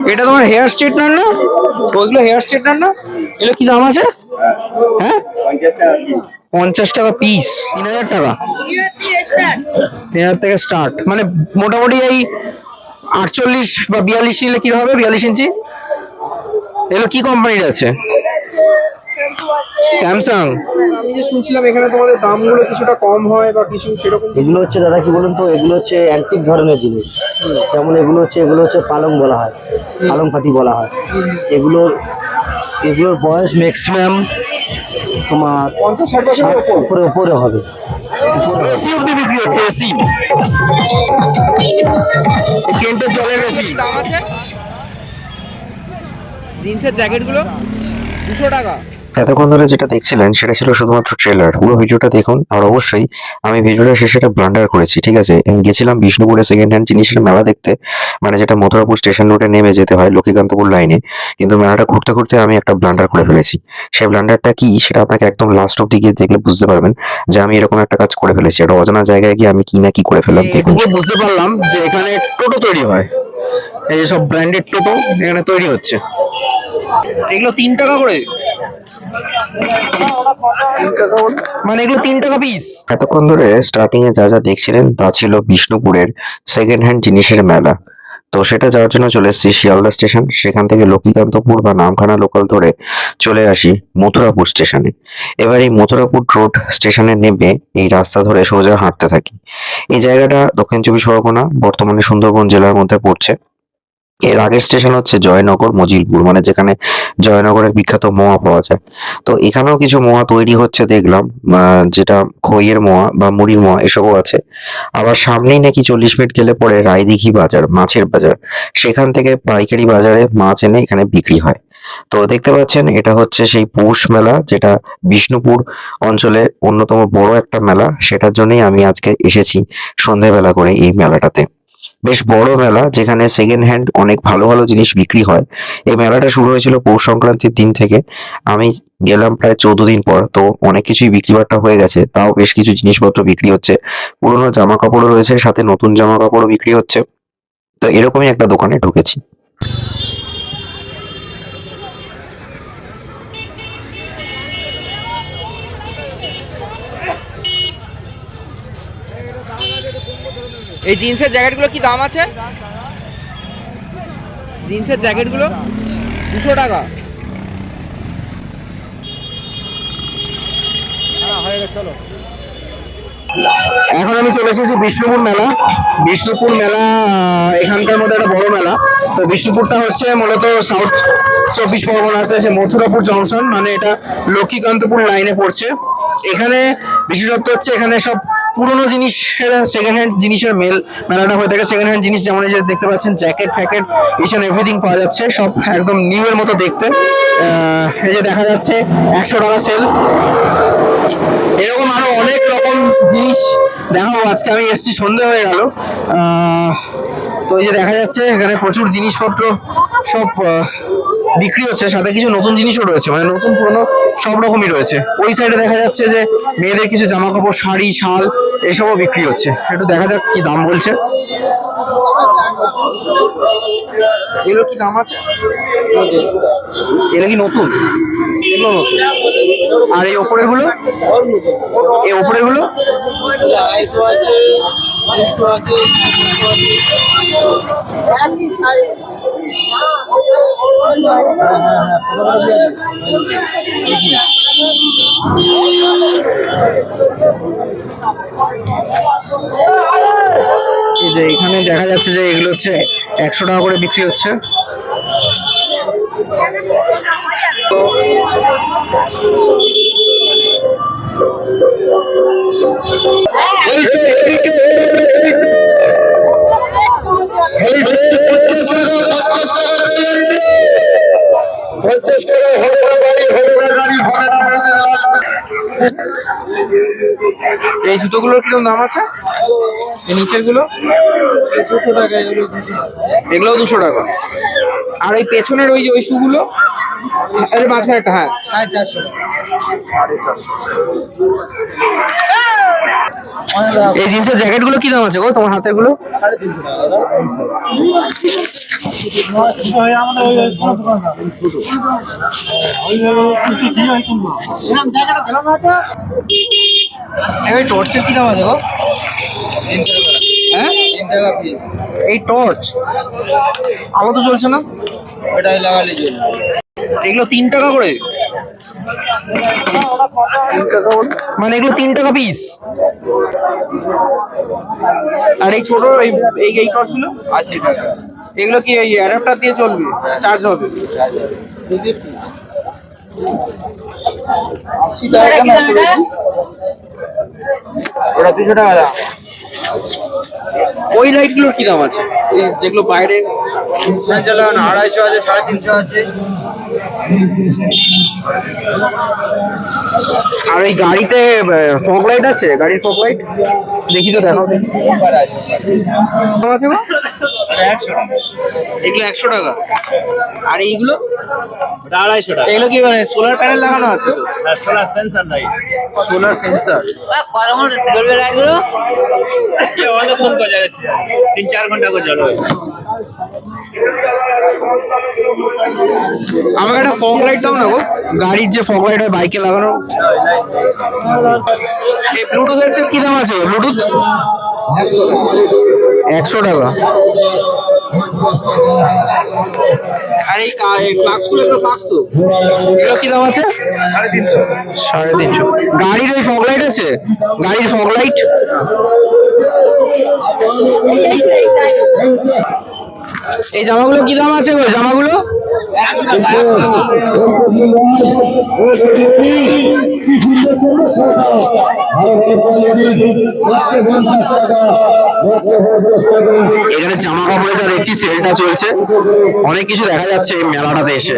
এটা তোমার hair straightener না? ওইগুলো হেয়ার স্ট্রেটনার না? এগুলো কি দাম আছে? হ্যাঁ? পঞ্চাশ টাকা পিস তিন হাজার টাকা। তিন হাজার থেকে স্টার্ট মানে মোটামুটি এই আটচল্লিশ বা বিয়াল্লিশ নিলে কি হবে? বিয়াল্লিশ ইঞ্চি? এগুলো কি কোম্পানির আছে? স্যামসাং আমি যে শুনছিলাম এখানে তোমাদের দামগুলো কিছুটা কম হয় বা কিছু সেরকম। এগুলো হচ্ছে দাদা কি বলুন তো এগুলো হচ্ছে অ্যান্টিক ধরনের জিনিস। যেমন এগুলো হচ্ছে এগুলো হচ্ছে পালং বলা হয় পালং পাটি বলা হয়। এগুলো এগুলোর বয়স ম্যাক্সিমাম তোমার পঞ্চাশ ষাট উপরে। উপরে হবে। বিক্রি হচ্ছে এসি দাম আছে? জিন্সের জ্যাকেটগুলো দুশো টাকা। এতক্ষণ ধরে যেটা দেখছিলেন, সেটা ছিল শুধুমাত্র ট্রেলার পুরো ভিডিওটা দেখুন, আর অবশ্যই আমি ভিডিওটা শেষে একটা ব্লান্ডার করেছি, ঠিক আছে? গেছিলাম বিষ্ণুপুরে সেকেন্ড হ্যান্ড জিনিসের মেলা দেখতে মানে যেটা মথুরাপুর স্টেশন রোডে নেমে যেতে হয়, লক্ষ্মীকান্তপুর লাইনে কিন্তু মেলাটা ঘুরতে ঘুরতে আমি একটা ব্লান্ডার করে ফেলেছি। সেই ব্লান্ডারটা কি, সেটা আপনাকে একদম লাস্ট অব্দি গিয়ে দেখলে বুঝতে পারবেন যে আমি এরকম একটা কাজ করে ফেলেছি। একটা অজানা জায়গায় গিয়ে আমি কি না কি করে ফেললাম, দেখুন। বুঝতে পারলাম যে এখানে টোটো তৈরি হয়। এই যে সব ব্র্যান্ডেড টোটো, এখানে তৈরি হচ্ছে। এগুলো তিন টাকা করে? মানে এগুলো তিন টাকা পিস এতক্ষণ ধরে স্টার্টিং এ যা যা দেখছিলেন তা ছিল বিষ্ণুপুরের সেকেন্ড হ্যান্ড জিনিসের মেলা। তো সেটা যাওয়ার জন্য চলে এসেছি শিয়ালদা স্টেশন সেখান থেকে লক্ষ্মীকান্তপুর বা নামখানা লোকাল ধরে চলে আসি মথুরাপুর স্টেশনে এবার এই মথুরাপুর রোড স্টেশনে নেমে এই রাস্তা ধরে সোজা হাঁটতে থাকি। এই জায়গাটা দক্ষিণ চব্বিশ পরগনা, বর্তমানে সুন্দরবন জেলার মধ্যে পড়ছে। এর আগের স্টেশন হচ্ছে জয়নগর, মজিলপুর মানে যেখানে জয়নগরের বিখ্যাত মোয়া পাওয়া যায়। তো এখানেও কিছু মোয়া তৈরি হচ্ছে দেখলাম যেটা খইয়ের মোয়া বা মুড়ির মোয়া এসবও আছে। আবার সামনেই নাকি চল্লিশ মিনিট গেলে পরে রায়দিঘি বাজার, মাছের বাজার। সেখান থেকে পাইকারি বাজারে মাছ এনে এখানে বিক্রি হয়। তো দেখতে পাচ্ছেন, এটা হচ্ছে সেই পৌষ মেলা, যেটা বিষ্ণুপুর অঞ্চলে অন্যতম বড় একটা মেলা। সেটার জন্যই আমি আজকে এসেছি সন্ধেবেলা করে এই মেলাটাতে। বেশ বড় মেলা, যেখানে সেকেন্ড হ্যান্ড অনেক ভালো ভালো জিনিস বিক্রি হয়। এই মেলাটা শুরু হয়েছিল পৌষ সংক্রান্তির দিন থেকে। আমি গেলাম প্রায় চৌদ্দ দিন পর, তো অনেক কিছুই বিক্রি বাট্টা হয়ে গেছে। তাও বেশ কিছু জিনিসপত্র বিক্রি হচ্ছে। পুরোনো জামা কাপড়ও রয়েছে, সাথে নতুন জামা কাপড়ও বিক্রি হচ্ছে। তো এরকমই একটা দোকানে ঢুকেছি। এই জিন্সের জ্যাকেটগুলো কি দাম আছে? জিন্সের জ্যাকেটগুলো? দুশো টাকা। এখন আমি চলে এসেছি বিষ্ণুপুর মেলা। বিষ্ণুপুর মেলা এখানকার মধ্যে একটা বড় মেলা। তো বিষ্ণুপুরটা হচ্ছে মূলত সাউথ চব্বিশ পরগনাতে আছে মথুরাপুর জংশন মানে এটা লক্ষ্মীকান্তপুর লাইনে পড়ছে। এখানে বিশেষত্ব হচ্ছে এখানে সব পুরোনো জিনিসের সেকেন্ড হ্যান্ড জিনিসের মেল মেলাটা হয়ে থাকে। সেকেন্ড হ্যান্ড জিনিস যেমন এই যে দেখতে পাচ্ছেন জ্যাকেট ফ্যাকেট অ্যান্ড এভরিথিং পাওয়া যাচ্ছে। সব একদম নিউ এর মতো দেখতে। এই যে দেখা যাচ্ছে, একশো টাকা সেল এরকম আরও অনেক রকম জিনিস দেখাবো। আজকে আমি এসেছি, সন্ধে হয়ে গেল। তো এই যে দেখা যাচ্ছে, এখানে প্রচুর জিনিসপত্র সব বিক্রি হচ্ছে সাথে কিছু নতুন জিনিসও রয়েছে মানে নতুন পুরনো সব রকমই রয়েছে। ওই সাইডে দেখা যাচ্ছে যে মেয়েদের কিছু জামা কাপড় শাড়ি শাল এসবও বিক্রি হচ্ছে। একটু দেখা যাক কি দাম বলছে। এগুলো কি দাম আছে? এগুলো কি নতুন? এগুলো নতুন। আর এই ওপরেরগুলো এই ওপরেরগুলো এই যে এখানে দেখা যাচ্ছে যে এগুলো হচ্ছে একশো টাকা করে বিক্রি হচ্ছে এই জুতোগুলোর কীরকম দাম আছে? এই নিচেরগুলো দুশো টাকা। এগুলো দুশো টাকা আর এই পেছনের ওই যে ওই শুগুলো? এর মাঝখানে একটা হ্যাঁ। সাড়ে চারশো। এই জিন্সের জ্যাকেটগুলো কি দাম আছে গো? তোমার হাতেরগুলো টর্চের কি দাম আছে গো? হ্যাঁ? এই টর্চ আলো তো চলছে না? ওটাই লাগালে এগুলো তিন টাকা করে। মানে এগুলো তিন টাকা পিস আর এই ছোট এই এই টর্চগুলো আশি টাকা। এগুলো কি এই অ্যাডাপ্টার দিয়ে চলবে? চার্জ হবে? আশি টাকা ওটা দুশো টাকা দাম। ওই লাইটগুলোর কি দাম আছে? যেগুলো বাইরে ফ্যান চালানো না আড়াইশো আছে সাড়ে তিনশো আছে। আর ওই গাড়িতে ফগ লাইট আছে? গাড়ির ফগ লাইট দেখি তো দেখাও দেখি। আছে এগুলো একশো টাকা। আর এইগুলো? আড়াইশো টাকা। এগুলো কি মানে সোলার প্যানেল লাগানো আছে solar sensor light solar sensor অনেকক্ষণ তিন চার ঘণ্টা করে চলো আমাকে একটা ফগ লাইট দাও না গো। গাড়ির যে ফগ লাইট হয় বাইকে লাগানো। এই ব্লুটুথ এর কি দাম আছে ব্লুটুথ একশো টাকা। আর এই ফ্লাক্সগুলো এগুলো ফ্লাক্স তো। কি দাম আছে? সাড়ে তিনশো। গাড়ির ওই ফগ লাইট আছে? গাড়ির ফগ লাইট এই জামাগুলো কি দাম আছে গো? জামাগুলো? এখানে জামা কাপড়ে যা দেখছি সেলটা চলছে। অনেক কিছু দেখা যাচ্ছে এই মেলাটাতে এসে।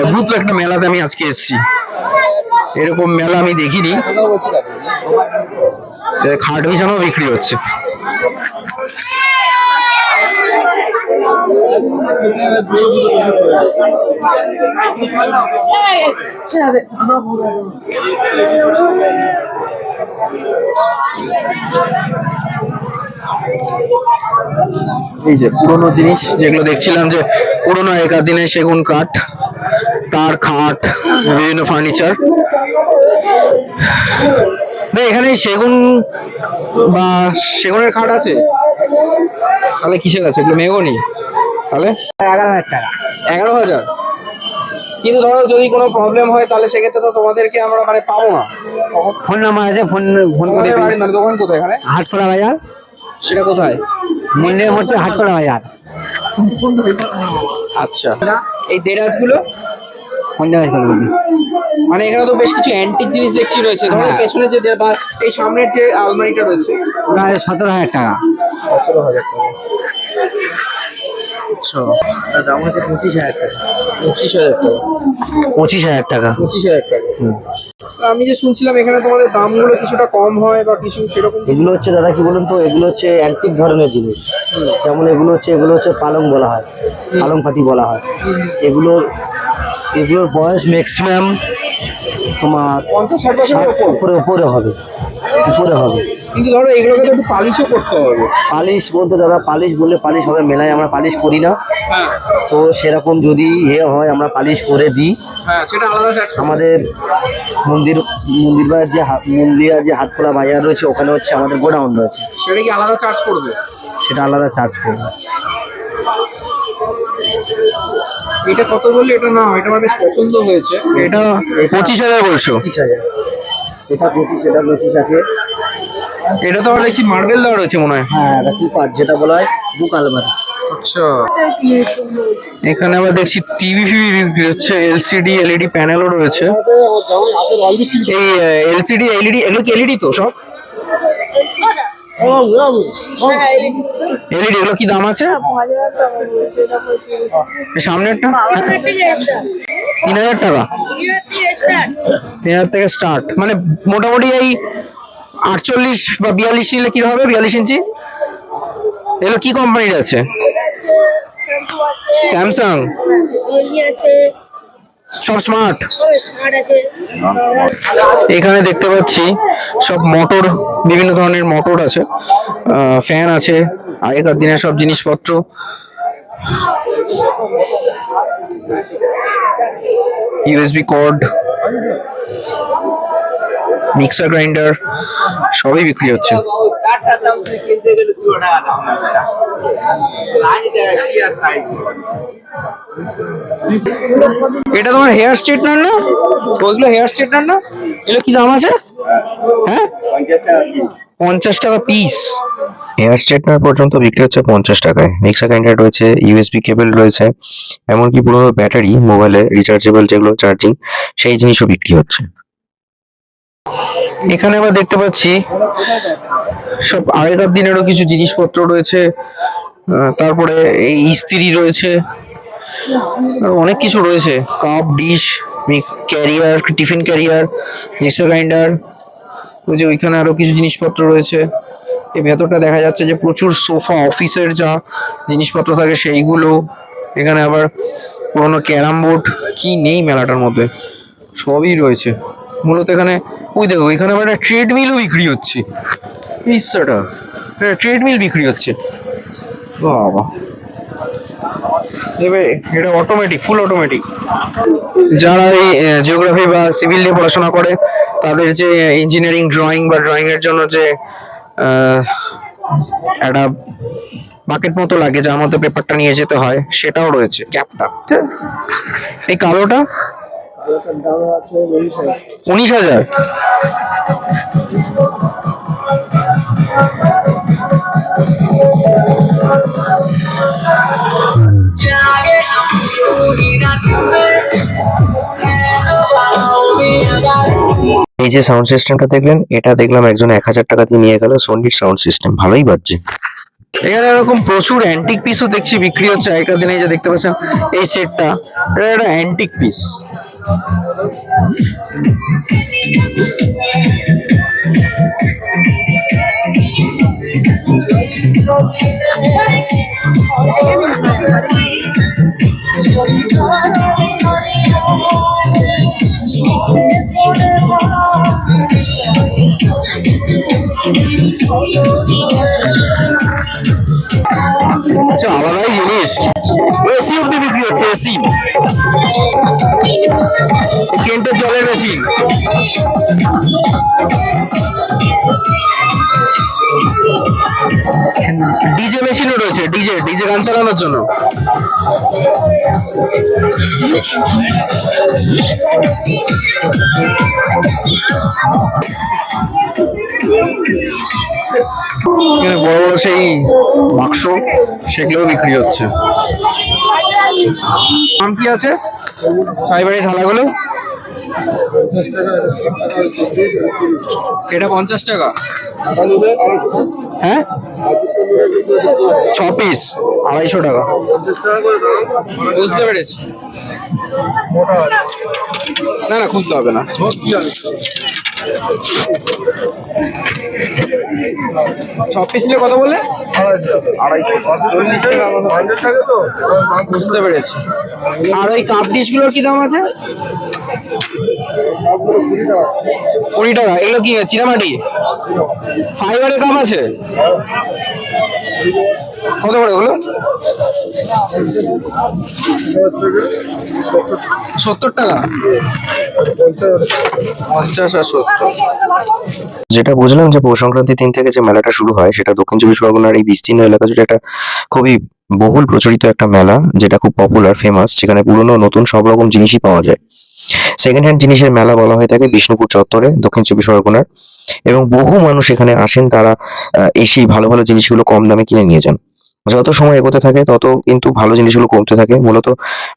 অদ্ভুত একটা মেলাতে আমি আজকে এসেছি। এরকম মেলা আমি দেখিনি। খাট বিছানাও বিক্রি হচ্ছে। এই যে পুরোনো জিনিস যেগুলো দেখছিলাম যে পুরোনো আগেকার দিনে সেগুন কাঠ, তার খাট, বিভিন্ন ফার্নিচার। না এখানে সেগুন বা সেগুনের খাট আছে। তাহলে কিসের আছে? এগুলো মেগনি তাহলে? এগারো হাজার টাকা। এগারো হাজার? কিন্তু ধরো যদি কোনো প্রবলেম হয় তাহলে সেক্ষেত্রে তো তোমাদেরকে আমরা মানে পাবো না। ফোন নাম্বার আছে ফোন ফোন করে বাড়ি মানে দোকান কোথায় এখানে? হাটখোলা বাজার। সেটা কোথায়? মন্দিরের মধ্যে হাটখোলা বাজার। আচ্ছা। এই দেরাজগুলো? করে মানে এখানে তো বেশ কিছু অ্যান্টিক জিনিস দেখছি রয়েছে। ধরো পেছনে যে বা এই সামনের যে আলমারিটা রয়েছে। আছে সতেরো হাজার টাকা। আচ্ছা দাম হচ্ছে পঁচিশ হাজার টাকা। পঁচিশ হাজার টাকা। পঁচিশ হাজার টাকা। পঁচিশ হাজার টাকা। আমি যে শুনছিলাম এখানে তোমাদের দামগুলো কিছুটা কম হয় বা কিছু সেরকম এগুলো হচ্ছে দাদা কি বলুন তো এগুলো হচ্ছে অ্যান্টিক ধরনের জিনিস। যেমন এগুলো হচ্ছে এগুলো হচ্ছে পালং বলা হয়। পালং পাটি বলা হয়। এগুলোর এগুলোর বয়স ম্যাক্সিমাম তোমার উপরে। উপরে হবে। উপরে হবে। কিন্তু ধরো এগুলোকে একটু পালিশও করতে হবে। পালিশ বলতে দাদা পালিশ বললে পালিশ হবে মেলায় আমরা পালিশ করি না। হ্যাঁ। তো সেরকম যদি এ হয় আমরা পালিশ করে দিই। হ্যাঁ আমাদের মন্দির মন্দির বাজার যে মন্দির যে হাটখোলা বাজার রয়েছে ওখানে হচ্ছে আমাদের গোডাউন রয়েছে। সেটা কি আলাদা চার্জ করবে? সেটা আলাদা চার্জ করবে। এটা কত বললে? এটা না এটা আমার বেশ পছন্দ হয়েছে। এটা পঁচিশ হাজার বলছো? পঁচিশ হাজার। এটা পঁচিশ এটা পঁচিশ আছে। এটা তো আবার দেখছি মার্বেল দেওয়া রয়েছে মনে হয়। হ্যাঁ এটা টু পার্ট যেটা বলা হয় বুক আলমারি আচ্ছা। এখানে আবার দেখছি টিভি ফিভি বিক্রি হচ্ছে এলসিডি এলইডি প্যানেলও রয়েছে। এই এলসিডি এলইডি এগুলো কি এলইডি তো সব? এলইডি এগুলো কি দাম আছে? সামনেরটা? তিন হাজার টাকা। তিন হাজার থেকে স্টার্ট মানে মোটামুটি এই আটচল্লিশ বা বিয়াল্লিশ নিলে কি হবে? বিয়াল্লিশ ইঞ্চি? এগুলো কি কোম্পানির আছে? স্যামসাং সব স্মার্ট স্মার্ট এখানে দেখতে পাচ্ছি সব মোটর বিভিন্ন ধরনের মোটর আছে ফ্যান আছে আগেকার দিনের সব জিনিসপত্র। ইউএসবি কর্ড মিক্সার গ্রাইন্ডার সবই বিক্রি হচ্ছে? এটা তোমার হেয়ার স্ট্রেটনার না? ওইগুলো হেয়ার স্ট্রেটনার না? এগুলো কি দাম আছে? হ্যাঁ? পঞ্চাশ টাকা পিস হেয়ার স্ট্রেটনার পর্যন্ত বিক্রি হচ্ছে পঞ্চাশ টাকায়। মিক্সার গ্রাইন্ডার রয়েছে ইউএসবি কেবল রয়েছে, এমনকি পুরো ব্যাটারি মোবাইলে রিচার্জেবল যেগুলো চার্জিং সেই জিনিসও বিক্রি হচ্ছে। এখানে আবার দেখতে পাচ্ছি, সব আগেকার দিনেরও কিছু জিনিসপত্র রয়েছে তারপরে এই ইস্ত্রি রয়েছে অনেক কিছু রয়েছে। Cup, dish carrier tiffin carrier mixer grinder ওই যে ওইখানে আরও কিছু জিনিসপত্র রয়েছে। এই ভেতরটা দেখা যাচ্ছে যে প্রচুর সোফা অফিসের যা জিনিসপত্র থাকে সেইগুলো। এখানে আবার পুরোনো ক্যারাম বোর্ড, কি নেই মেলাটার মধ্যে, সবই রয়েছে। মূলত এখানে ওই দেখো এখানে আবার একটা ট্রেডমিলও বিক্রি হচ্ছে। ইচ্ছাটা ট্রেডমিল বিক্রি হচ্ছে। বাবা। এটা অটোমেটিক ফুল অটোমেটিক যারা এই জিওগ্রাফি বা সিভিল নিয়ে পড়াশোনা করে তাদের যে ইঞ্জিনিয়ারিং ড্রয়িং বা ড্রয়িং এর জন্য যে একটা বাকেট মতো লাগে যার মধ্যে পেপারটা নিয়ে যেতে হয় সেটাও রয়েছে ক্যাপটা এই কালোটা উনিশ হাজার। এই যে সাউন্ড সিস্টেমটা দেখলেন এটা দেখলাম একজন এক হাজার টাকা দিয়ে নিয়ে গেল সোনির সাউন্ড সিস্টেম ভালোই বাজছে। এখানে এরকম প্রচুর অ্যান্টিক পিসও দেখছি বিক্রি হচ্ছে। আগেকার দিনে যে দেখতে পাচ্ছেন এই সেটটা এটা একটা অ্যান্টিক পিস আলাদাই জিনিস। এসি অব্দি বিক্রি হচ্ছে এসি কেন্টে জলের মেশিন। ডিজে মেশিনও রয়েছে, ডিজে ডিজে গান চালানোর জন্য। বড় বড় সেই বাক্স, সেগুলোও বিক্রি হচ্ছে। নাম কি আছে? ফাইবারের থালাগুলো? এটা পঞ্চাশ টাকা। হ্যাঁ? ছ পিস আড়াইশো টাকা। বুঝতে পেরেছি। না না, খুলতে হবে না। ছ পিস নিয়ে কত বলে? আড়াইশো চল্লিশ টাকা মতো। বুঝতে পেরেছি। আর ওই কাপ ডিশগুলোর কি দাম আছে? কুড়ি টাকা। এগুলো কি চিনামাটি ফাইবারের কাপ আছে? কত করে ওগুলো সত্তর টাকা? পঞ্চাশ আর সত্তর। যেটা বুঝলাম যে পৌষ সংক্রান্তির দিন থেকে যে মেলাটা শুরু হয়, সেটা দক্ষিণ চব্বিশ পরগনার এই বিস্তীর্ণ এলাকা জুড়ে একটা খুবই বহুল প্রচলিত একটা মেলা, যেটা খুব পপুলার ফেমাস যেখানে পুরনো নতুন সব রকম জিনিসই পাওয়া যায়। সেকেন্ড হ্যান্ড জিনিসের মেলা বলা হয়ে থাকে বিষ্ণুপুর চত্বরে, দক্ষিণ চব্বিশ পরগনার। এবং বহু মানুষ এখানে আসেন, তারা এসেই ভালো ভালো জিনিসগুলো কম দামে কিনে নিয়ে যান। যত সময় এগোতে থাকে তত কিন্তু ভালো জিনিসগুলো কমতে থাকে। মূলত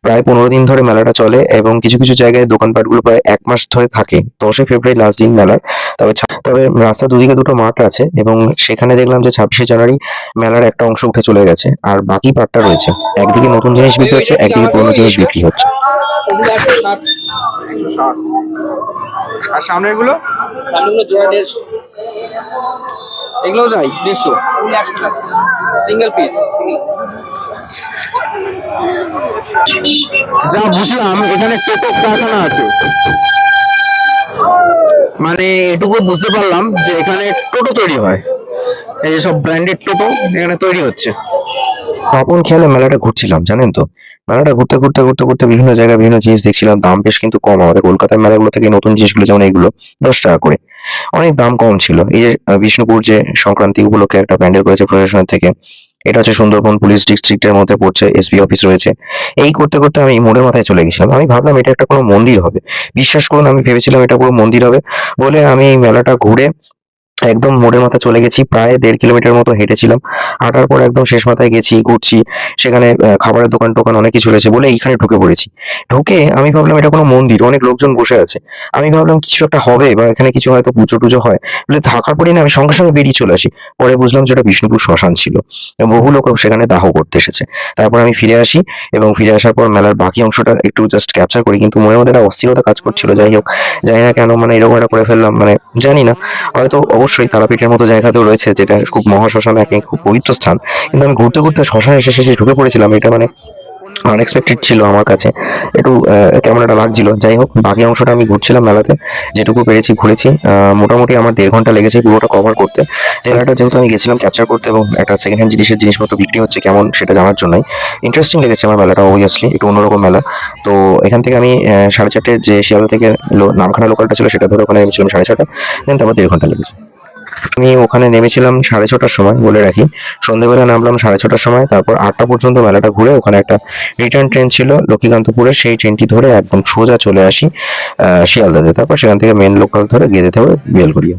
প্রায় পনেরো দিন ধরে মেলাটা চলে এবং কিছু কিছু জায়গায় দোকানপাটগুলো প্রায় এক মাস ধরে থাকে। দশই ফেব্রুয়ারি লাস্ট দিন মেলার তবে তবে রাস্তা দুদিকে দুটো মাঠ আছে এবং সেখানে দেখলাম যে ছাব্বিশে জানুয়ারি মেলার একটা অংশ উঠে চলে গেছে। আর বাকি পার্টটা রয়েছে। একদিকে নতুন জিনিস বিক্রি হচ্ছে একদিকে পুরনো জিনিস বিক্রি হচ্ছে। আর সামনেরগুলো সামনেগুলো জোড়া দেড়শো। এগুলো যাই দেড়শো। সিঙ্গেল পিস যা বুঝলাম এখানে টোটো কারখানা আছে। মানে এটুকু বুঝতে পারলাম যে এখানে টোটো তৈরি হয়। এই যে সব ব্র্যান্ডেড টোটো এখানে তৈরি হচ্ছে। তপন খেয়ালে মেলাটা ঘুরছিলাম জানেন তো? মেলাটা ঘুরতে ঘুরতে ঘুরতে ঘুরতে বিভিন্ন জায়গায় বিভিন্ন জিনিস দেখছিলাম দাম বেশ কিন্তু কম। আমাদের কলকাতার মেলাগুলো থেকে নতুন জিনিসগুলো যেমন এগুলো দশ টাকা করে। অনেক দাম কম ছিল। এই যে বিষ্ণুপুর যে সংক্রান্তি উপলক্ষে একটা প্যান্ডেল করেছে প্রশাসনের থেকে, এটা হচ্ছে সুন্দরবন পুলিশ ডিস্ট্রিক্টের মধ্যে পড়ছে, এসপি অফিস রয়েছে। এই করতে করতে আমি মোড়ের মাথায় চলে গেছিলাম। আমি ভাবলাম এটা একটা কোনো মন্দির হবে। বিশ্বাস করুন, আমি ভেবেছিলাম এটা পুরো মন্দির হবে বলে আমি মেলাটা ঘুরে একদম মোড়ের মাথা চলে গেছি, প্রায় দেড় কিলোমিটার মতো হেঁটেছিলাম। হাঁটার পর একদম শেষ মাথায় গেছি, ঘুরছি, সেখানে খাবারের দোকান টোকান অনেক কিছু রয়েছে বলে এইখানে ঢুকে পড়েছি। ঢুকে আমি ভাবলাম এটা কোনো মন্দির, অনেক লোকজন বসে আছে। আমি ভাবলাম কিছু একটা হবে বা এখানে কিছু হয়তো পুজো টুজো হয়। বলে থাকার পরেই না আমি সঙ্গে সঙ্গে বেরিয়ে চলে আসি। পরে বুঝলাম যে এটা বিষ্ণুপুর শ্মশান ছিল। বহু লোক সেখানে দাহ করতে এসেছে। তারপর আমি ফিরে আসি এবং ফিরে আসার পর মেলার বাকি অংশটা একটু জাস্ট ক্যাপচার করি। কিন্তু মনের মধ্যে একটা অস্থিরতা কাজ করছিল। যাই হোক, জানি না কেন মানে এরকম একটা করে ফেললাম। মানে জানি না, হয়তো অবশ্যই তারাপীঠের মতো জায়গাতেও রয়েছে, যেটা খুব মহাশ্মশান এক খুব পবিত্র স্থান। কিন্তু আমি ঘুরতে ঘুরতে শ্মশানে এসে শেষে ঢুকে পড়েছিলাম, এটা মানে আনএক্সপেক্টেড ছিল আমার কাছে। একটু কেমন একটা লাগছিল। যাই হোক, বাকি অংশটা আমি ঘুরছিলাম মেলাতে। যেটুকু পেরেছি, ঘুরেছি। মোটামুটি আমার দেড় ঘণ্টা লেগেছে পুরোটা কভার করতে। মেলাটা যেহেতু আমি গেছিলাম ক্যাপচার করতে এবং একটা সেকেন্ড হ্যান্ড জিনিসের জিনিসপত্র বিক্রি হচ্ছে কেমন সেটা জানার জন্যই। ইন্টারেস্টিং লেগেছে আমার মেলাটা অবভিয়াসলি একটু অন্যরকম মেলা। তো এখান থেকে আমি সাড়ে চারটে যে শিয়ালদা থেকে নামখানা লোকালটা ছিল সেটা ধরে ওখানে নেমেছিলাম সাড়ে ছটা দেন তারপর দেড় ঘণ্টা লেগেছে। আমি ওখানে নেমেছিলাম সাড়ে ছটার সময়, বলে রাখি। সন্ধ্যেবেলা নামলাম সাড়ে ছটার সময়, তারপর আটটা পর্যন্ত মেলাটা ঘুরে ওখানে একটা রিটার্ন ট্রেন ছিল লক্ষ্মীকান্তপুরের সেই ট্রেনটি ধরে একদম সোজা চলে আসি শিয়ালদাতে। তারপর সেখান থেকে মেন লোকাল ধরে যেতে হবে বেলগড়িয়া।